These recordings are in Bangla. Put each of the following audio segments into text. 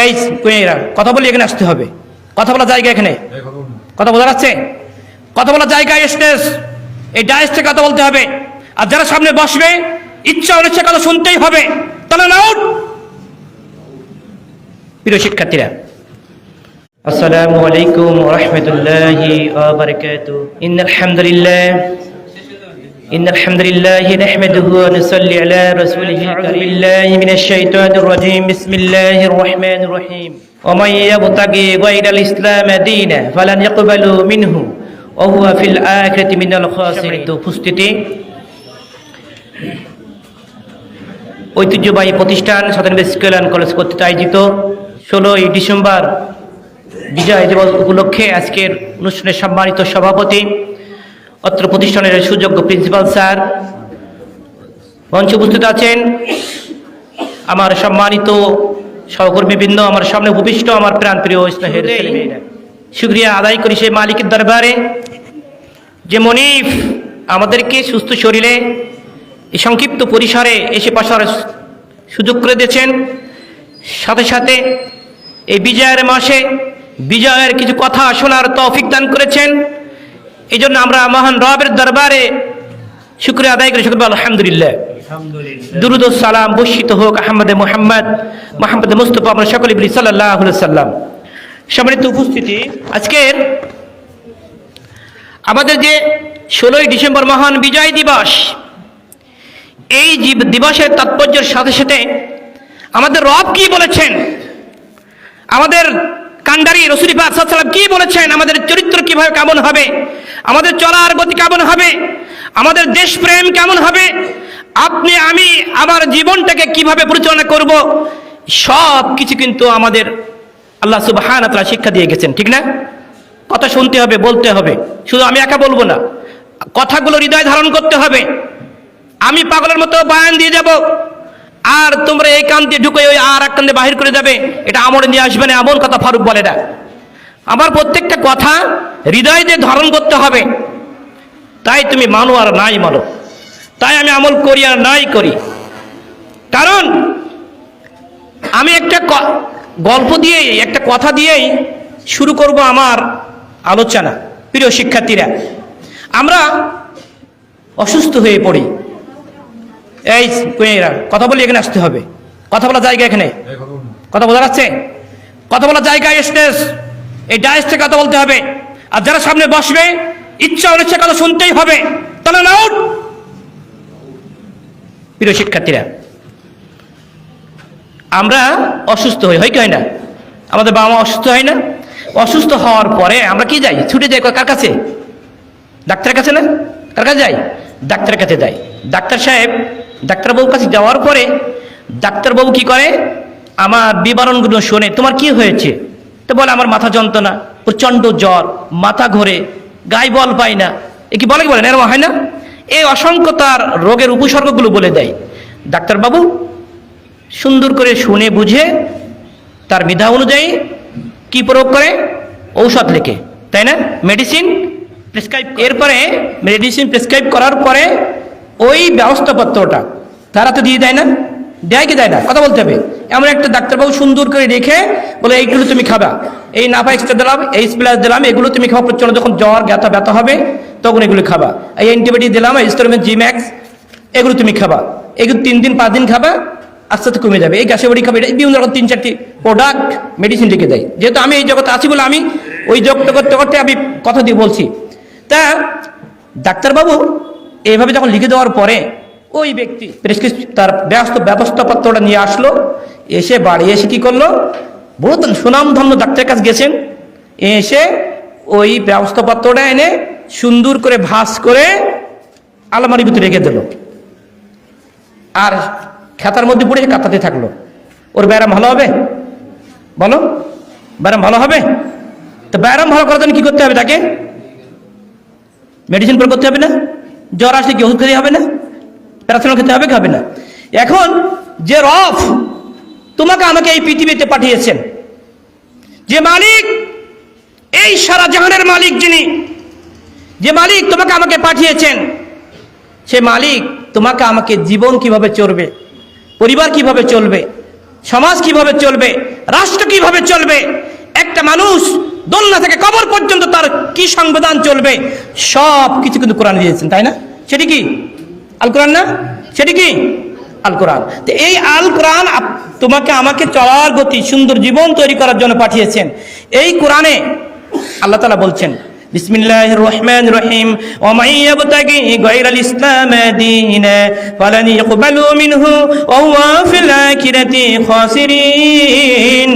এই কথা বলি, এখানে আসতে হবে। কথা বলা জায়গা এখানে। কথা বোঝা যাচ্ছে? কথা বলা জায়গা স্টেজ। এই থেকে কথা বলতে হবে। আর যারা সামনে বসবে, ইচ্ছা অনিচ্ছা কথা শুনতেই হবে। তাহলে নাউট প্রিয় শিক্ষার্থীরা, আসসালামু আলাইকুম রহমতুল্লাহি ইন আলহামদুলিল্লাহ إن الحمد لله نحمده ونصلي على رسوله أعوذ بالله من الشيطان الرجيم بسم الله الرحمن الرحيم ومن يبتغي غير الإسلام دينا فلن يقبل منه وهو في الآخرة من الخاسرين উপস্থিতি ঐতিহ্যবাহী প্রতিষ্ঠান সাধারণ স্কুল অ্যান্ড কলেজ কর্তৃক আয়োজিত ষোলোই ডিসেম্বর বিজয় দিবস উপলক্ষে আজকের অনুষ্ঠানের সম্মানিত সভাপতি অত্র প্রতিষ্ঠানের সুযোগ্য প্রিন্সিপাল স্যার। মঞ্চে উপস্থিত আছেন আমার সম্মানিত সহকর্মীবৃন্দ আমার সামনে ভূপিষ্ঠ আমার প্রাণ প্রিয় স্নেহের শুক্রিয়া আদায় করি সেই মালিকের দরবারে। যে মনিফ আমাদেরকে সুস্থ শরীরে এই সংক্ষিপ্ত পরিসরে এসে বসার সুযোগ করে দিয়েছেন। সাথে সাথে এই বিজয়ের মাসে বিজয়ের কিছু কথা শোনার তৌফিক দান করেছেন। এই জন্য আমরা মহান রবের দরবারে শুক্রিয়া আদায় করি শুক্র আলহামদুলিল্লাহ। দুরুদ সালাম বর্ষিত হোক আহমদে মোহাম্মদ মোহাম্মদ মুস্তফা আমরা সকলে বলি সাল্লাহ সাল্লাম সম্মানিত উপস্থিতি আজকের আমাদের যে ষোলোই ডিসেম্বর মহান বিজয় দিবস এই জীব- দিবসের তাৎপর্যের সাথে সাথে আমাদের রব কি বলেছেন? আমাদের কান্ডারি রসুলি সাল্লাম কি বলেছেন? আমাদের চরিত্র কীভাবে কেমন হবে? আমাদের চলার গতি কেমন হবে? আমাদের দেশপ্রেম কেমন হবে? আপনি, আমি, আমার জীবনটাকে কীভাবে পরিচালনা করব? সব কিছু কিন্তু আমাদের আল্লাহ সুবাহান তারা শিক্ষা দিয়ে গেছেন, ঠিক না? কথা শুনতে হবে, বলতে হবে। শুধু আমি একা বলব না, কথাগুলো হৃদয় ধারণ করতে হবে। আমি পাগলের মতো বয়ান দিয়ে যাব, আর তোমরা এই কান দিয়ে ঢুকে ওই আর এক কান দিয়ে বাহির করে যাবে, এটা আমরে নিয়ে আসবে না, এমন কথা ফারুক বলে না। আমার প্রত্যেকটা কথা হৃদয় দিয়ে ধারণ করতে হবে। তাই তুমি মানো আর নাই মানো। তাই আমি আমল করি আর নাই করি। কারণ আমি একটা গল্প দিয়েই একটা কথা দিয়েই শুরু করব আমার আলোচনা। প্রিয় শিক্ষার্থীরা আমরা অসুস্থ হয়ে পড়ি। এই কথা বলি এখানে আসতে হবে। কথা বলা জায়গা এখানে? কথা বোঝা যাচ্ছে কথা বলা জায়গায় স্টেজ এই থেকে কথা বলতে হবে। আর যারা সামনে বসবে, ইচ্ছা অনিচ্ছা কথা শুনতেই হবে। তাহলে নাউট প্রিয় শিক্ষার্থীরা, আমরা অসুস্থ হই, হয় কি হয় না? আমাদের বাবা মা অসুস্থ হয় না? অসুস্থ হওয়ার পরে আমরা কি যাই? ছুটে যাই কার কাছে? ডাক্তারের কাছে না? কার কাছে যাই? ডাক্তারের কাছে যাই। ডাক্তার সাহেব ডাক্তারবাবুর কাছে যাওয়ার পরে ডাক্তারবাবু কি করে? আমার বিবরণগুলো শোনে। তোমার কি হয়েছে? তো বলে আমার মাথা যন্ত্রণা প্রচণ্ড জ্বর মাথা ঘোরে গায়ে বল পায় না। এ কি বলে কি বলে? না এরকম হয় না? এই অসংখ্য তার রোগের উপসর্গগুলো বলে দেয়। ডাক্তারবাবু সুন্দর করে শুনে বুঝে তার বিধা অনুযায়ী কি প্রয়োগ করে? ঔষধ লেখে তাই না? মেডিসিন প্রেসক্রাইব এরপরে মেডিসিন প্রেসক্রাইব করার পরে ওই ব্যবস্থাপত্রটা তারা তো দিয়ে দেয় না? দেয় কি দেয় না? কথা বলতে হবে। এমন একটা ডাক্তারবাবু সুন্দর করে রেখে বলে, এইগুলো তুমি খাবা। এই নাফা এক্সট্রা দিলাম, এই স্প্লাস দিলাম, এগুলো তুমি খাওয়া প্রচণ্ড যখন জ্বর, ব্যথা ব্যথা হবে, তখন এগুলো খাবা। এই অ্যান্টিবায়োটিক দিলাম স্টোরমেন জিম্যাক্স এগুলো তুমি খাবা। এগুলো তিন দিন, পাঁচ দিন খাবা, আস্তে আস্তে কমে যাবে। এই গ্যাসের বড়ি খাবে বিভিন্ন রকম তিন, চারটি প্রোডাক্ট মেডিসিন লিখে দেয়। যেহেতু আমি এই জগতে আছি বলে আমি ওই জগতে করতে করতে আমি কথা দিয়ে বলছি। তা ডাক্তারবাবু, এইভাবে যখন লিখে দেওয়ার পরে ওই ব্যক্তি। তার ব্যস্ত ব্যবস্থাপত্রটা নিয়ে আসলো, এসে বাড়ি এসে কি করল? বহুত সুনামধন্য ডাক্তারের কাছে গেছেন। এসে ওই ব্যবস্থাপত্রটা এনে সুন্দর করে ভাস করে আলমারির ভিতরে রেখে দিল। আর খাতার মধ্যে পড়ে কাতাতে থাকল। ওর ব্যায়াম ভালো হবে? বলো, ব্যায়াম ভালো হবে? তো ব্যায়াম ভালো করার জন্য কি করতে হবে তাকে? মেডিসিন প্রয়োগ করতে হবে না? জ্বর আসলে কি ওষুধ খেতে হবে না? প্যারাসিটামল খেতে হবে, খাবে না। এখন যে রফ তোমাকে আমাকে এই পৃথিবীতে পাঠিয়েছেন, যে মালিক, এই সারা জাহানের মালিক যিনি, যে মালিক তোমাকে আমাকে পাঠিয়েছেন, সে মালিক তোমাকে আমাকে জীবন কীভাবে চলবে, পরিবার কীভাবে চলবে, সমাজ কীভাবে চলবে, রাষ্ট্র কীভাবে চলবে, একটা মানুষ দোলনা থেকে কবর পর্যন্ত তার কি সংবিধান চলবে সব কিছু কিন্তু কোরআন দিয়েছেন, তাই না? সেটি কি? আল কোরআন না সেটি কি আল কোরআন তো এই আল কোরআন আপ- তোমাকে আমাকে চলার গতি সুন্দর জীবন তৈরি করার জন্য পাঠিয়েছেন এই কোরআনে আল্লাহ তালা বলছেন বিসমিল্লাহ রহমান রহিম ومن يبتغي غير الإسلام دينا فلن يقبل منه وهو في الآخرة خاسرين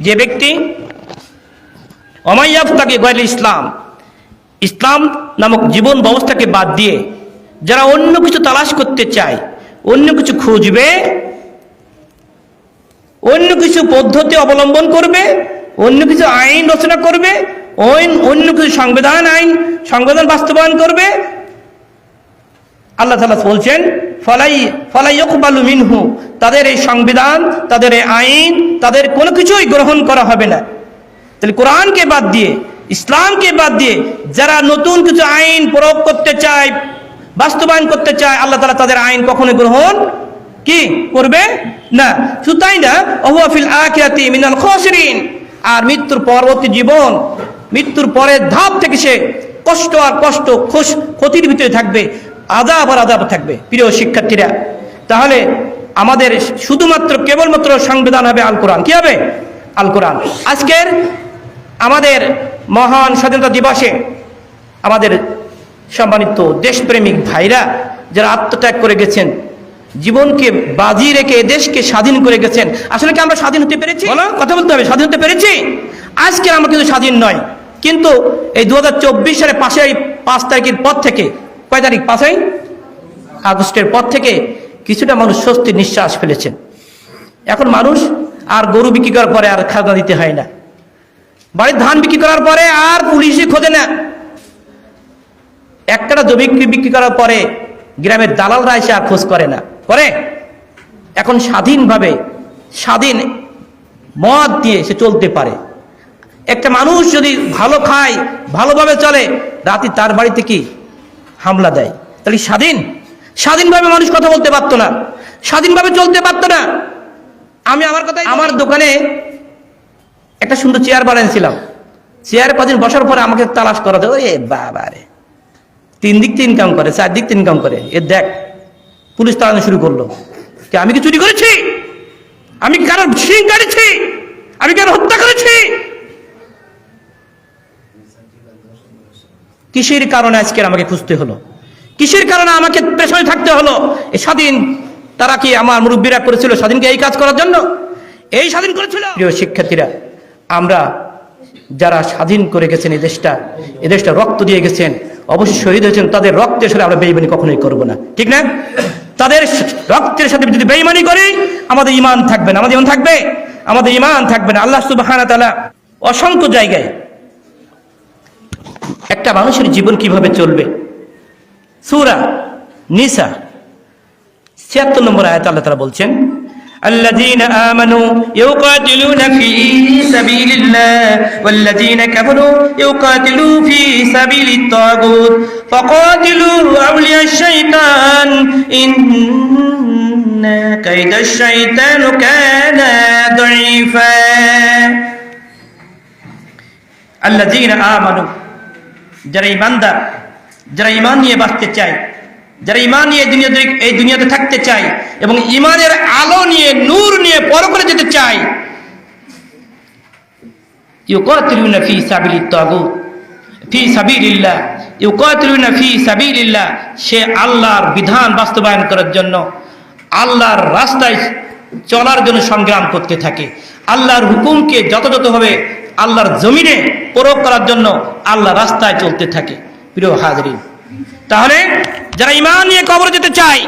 যে ব্যক্তি অমাইয়াবতাকে গয়েল ইসলাম ইসলাম নামক জীবন ব্যবস্থাকে বাদ দিয়ে যারা অন্য কিছু তালাশ করতে চায়, অন্য কিছু খুঁজবে, অন্য কিছু পদ্ধতি অবলম্বন করবে, অন্য কিছু আইন রচনা করবে অন্য কিছু সংবিধান আইন, সংবিধান বাস্তবায়ন করবে। আল্লাহ তালা বলছেন, ফলাই ফলাই ইকবালু মিনহু, তাদের এই সংবিধান, তাদের এই আইন, তাদের কোনো কিছুই গ্রহণ করা হবে না। তাহলে কোরআনকে বাদ দিয়ে, ইসলামকে বাদ দিয়ে, যারা নতুন কিছু আইন প্রয়োগ করতে চায় বাস্তবায়ন করতে চায়, আল্লাহ তালা তাদের আইন কখনো গ্রহণ কি করবে না। শুধু তাই না অহুয়াফিল আখিরাতি মিনাল খসরিন। আর মৃত্যুর পরবর্তী জীবন, মৃত্যুর পরের ধাপ থেকে সে কষ্ট আর কষ্ট, খুশ ক্ষতির ভিতরে থাকবে আদাব আর আদাব থাকবে। প্রিয় শিক্ষার্থীরা, তাহলে আমাদের শুধুমাত্র কেবলমাত্র সংবিধান হবে আল কোরআন কি হবে? আল কোরআন আজকের আমাদের মহান স্বাধীনতা দিবসে আমাদের সম্মানিত দেশপ্রেমিক ভাইরা যারা আত্মত্যাগ করে গেছেন জীবনকে বাজি রেখে দেশকে স্বাধীন করে গেছেন আসলে কি আমরা স্বাধীন হতে পেরেছি? বলো। কথা বলতে হবে স্বাধীন হতে পেরেছি? আজকে আমরা কিন্তু স্বাধীন নয় কিন্তু এই দু সালে পাঁচই পাঁচ তারিখের পর থেকে কয় তারিখ? পাঁচই আগস্টের পর থেকে কিছুটা মানুষ স্বস্তির নিঃশ্বাস ফেলেছেন। এখন মানুষ আর গরু বিক্রি করার পরে আর খাজনা দিতে হয় না। বাড়ির ধান বিক্রি করার পরে আর পুলিশই খোঁজে না। একটা জমি বিক্রি করার পরে গ্রামের দালালরা এসে আর খোঁজ করে না। করে? এখন স্বাধীনভাবে স্বাধীন মদ দিয়ে সে চলতে পারে। একটা মানুষ যদি ভালো খায় ভালোভাবে চলে রাতে তার বাড়িতে কি? হামলা দেয়। তাহলে স্বাধীন? স্বাধীনভাবে মানুষ কথা বলতে পারতো না। স্বাধীনভাবে চলতে পারতো না। আমি আমার কথা আমার দোকানে একটা সুন্দর চেয়ার বানিয়েছিলাম চেয়ার কদিন বসার পরে আমাকে তালাশ করা দেয় বাবা রে তিন দিক তিন কাম করে, চার দিক তিন কাম করে। এ দেখ, পুলিশ তাড়ানো শুরু করল। কি, আমি কি চুরি করেছি? আমি কি কারোর সিং কাটেছি? আমি কারও হত্যা করেছি? কিসের কারণে আজকে আমাকে খুঁজতে হলো? কিসের কারণে আমাকে পেছনে থাকতে হলো? এই স্বাধীন, তারা কি আমার মুরব্বীরা করেছিল স্বাধীনকে এই কাজ করার জন্য? এই স্বাধীন করেছিল? প্রিয় শিক্ষার্থীরা, আমরা যারা স্বাধীন করে গেছেন এই দেশটা এই দেশটা রক্ত দিয়ে গেছেন অবশ্যই শহীদ হয়েছেন, তাদের রক্তের সাথে আমরা বেইমানি কখনোই করব না। ঠিক না? তাদের রক্তের সাথে যদি বেইমানি করি, আমাদের ইমান থাকবে না। আমাদের ইমান থাকবে? আমাদের ইমান থাকবে না। আল্লাহ তাআলা অসংখ্য জায়গায় একটা মানুষের জীবন কীভাবে চলবে? সুরা নিসা ছিয়াত্তর নম্বর আয়াত আল্লাহ তারা বলছেন الذين آمنوا يقاتلون في سبيل الله والذين كفروا يقاتلون في سبيل الطاغوت فقاتلوا أولياء الشيطان إن كيد الشيطان كان ضعيفا الذين آمنوا যারা ইমানদার যারা ইমান নিয়ে বাঁচতে চায় যারা ইমান নিয়ে এই দুনিয়াতে থাকতে চায় এবং ইমানের আলো নিয়ে, নূর নিয়ে পরকালে যেতে চায়, ইউকাতিলুনা ফি সাবিলিত তাগুত, ফি সাবিলিল্লাহ, ইউকাতিলুনা ফি সাবিলিল্লাহ, সে আল্লাহর বিধান বাস্তবায়ন করার জন্য আল্লাহর রাস্তায় চলার জন্য সংগ্রাম করতে থাকে। আল্লাহর হুকুমকে যথাযথভাবে আল্লাহর জমিনে প্রয়োগ করার জন্য আল্লাহ রাস্তায় চলতে থাকে। প্রিয় হাজরিন, তাহলে যারা ইমান নিয়ে কবর যেতে চায়,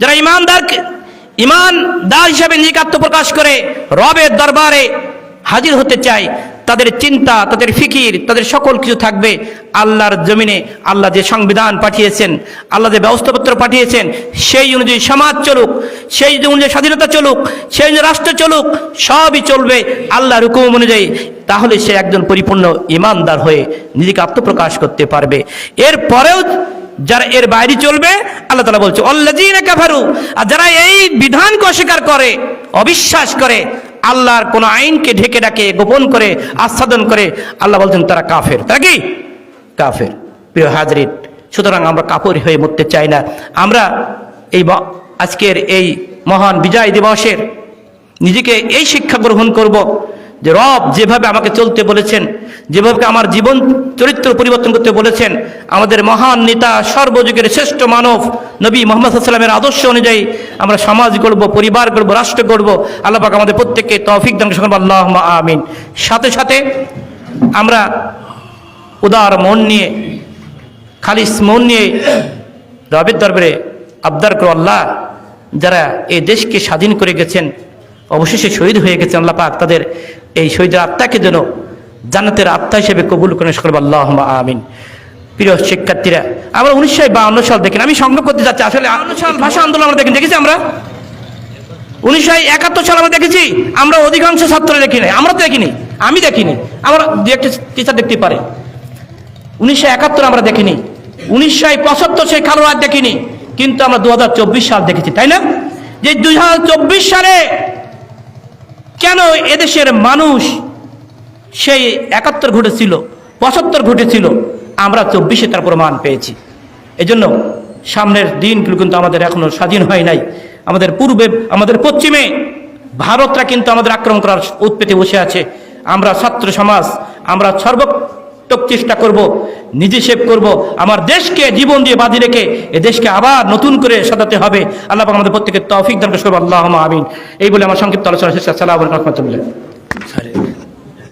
যারা ইমানদার ইমানদার হিসাবে নিজেকে আত্মপ্রকাশ করে রবের দরবারে হাজির হতে চায়, তাদের চিন্তা, তাদের ফিকির, তাদের সকল কিছু থাকবে আল্লাহর জমিনে। আল্লাহ যে সংবিধান পাঠিয়েছেন, আল্লাহ যে ব্যবস্থাপত্র পাঠিয়েছেন, সেই অনুযায়ী সমাজ চলুক, সেই অনুযায়ী স্বাধীনতা চলুক, সেই অনুযায়ী রাষ্ট্র চলুক, সবই চলবে আল্লাহর হুকুম অনুযায়ী। তাহলে সে একজন পরিপূর্ণ ইমানদার হয়ে নিজেকে আত্মপ্রকাশ করতে পারবে। এরপরেও যারা এর বাইরে চলবে, আল্লাহ তালা বলছে অল্লাজিনা কাফারু। আর যারা এই বিধানকে অস্বীকার করে, অবিশ্বাস করে, আল্লাহর কোন আইনকে ঢেকে ডাকে, গোপন করে আস্বাদন করে, আল্লাহ বলছেন, তারা কাফের। তারা কি? কাফের। প্রিয় হাজরিন, সুতরাং আমরা কাপড় হয়ে মরতে চাই না। আমরা এই আজকের এই মহান বিজয় দিবসের নিজেকে এই শিক্ষা গ্রহণ করব। যে রব যেভাবে আমাকে চলতে বলেছেন, যেভাবে আমার জীবন চরিত্র পরিবর্তন করতে বলেছেন, আমাদের মহান নেতা, সর্বযুগের শ্রেষ্ঠ মানব, নবী মোহাম্মদ সাল্লামের আদর্শ অনুযায়ী আমরা সমাজ গড়ব, পরিবার গড়ব, রাষ্ট্র গড়ব। আল্লাহ পাক আমাদের প্রত্যেককে তৌফিক দান আল্লাহ আমিন। সাথে সাথে আমরা উদার মন নিয়ে, খালিস মন নিয়ে রবের দরবারে আবদার করো আল্লাহ, যারা এই দেশকে স্বাধীন করে গেছেন, অবশেষে শহীদ হয়ে গেছেন আল্লাহ পাক, তাদের এই শহীদের আত্মাকে যেন জান্নাতের আত্মা হিসেবে কবুল করে সকল আল্লাহ আমিন। প্রিয় শিক্ষার্থীরা আমরা উনিশশো বাউন্ন সাল দেখেন আমি সংগ্রহ করতে যাচ্ছি আসলে সাল ভাষা আন্দোলন আমরা দেখেন দেখেছি আমরা? উনিশশো একাত্তর সাল আমরা দেখেছি আমরা অধিকাংশ ছাত্র দেখি নাই আমরা তো দেখিনি আমি দেখিনি আমরা দু একটা টিচার দেখতে পারে। উনিশশো একাত্তর আমরা দেখিনি উনিশশো পঁচাত্তর সেই কালো রাত দেখিনি কিন্তু আমরা দু হাজার চব্বিশ সাল দেখেছি তাই না? যে দুই হাজার চব্বিশ সালে কেন এদেশের মানুষ সেই একাত্তর ঘটেছিল, পঁচাত্তর ঘটেছিল, আমরা চব্বিশে তার প্রমাণ পেয়েছি। এজন্য সামনের দিনগুলো কিন্তু আমাদের এখনও স্বাধীন হয় নাই। আমাদের পূর্বে, আমাদের পশ্চিমে ভারতরা কিন্তু আমাদের আক্রমণ করার উৎপেতে বসে আছে। আমরা ছাত্র সমাজ, আমরা সর্বোত্তক চেষ্টা করব, নিজে সেভ করব, আমার দেশকে জীবন দিয়ে বাঁধি রেখে এ দেশকে আবার নতুন করে সাজাতে হবে। আল্লাহ আমাদের প্রত্যেকের তৌফিক দান করব আল্লাহ আমিন। এই বলে আমার সংক্ষিপ্ত আলোচনা শেষ। আসসালাম রহমতুল্লাহ।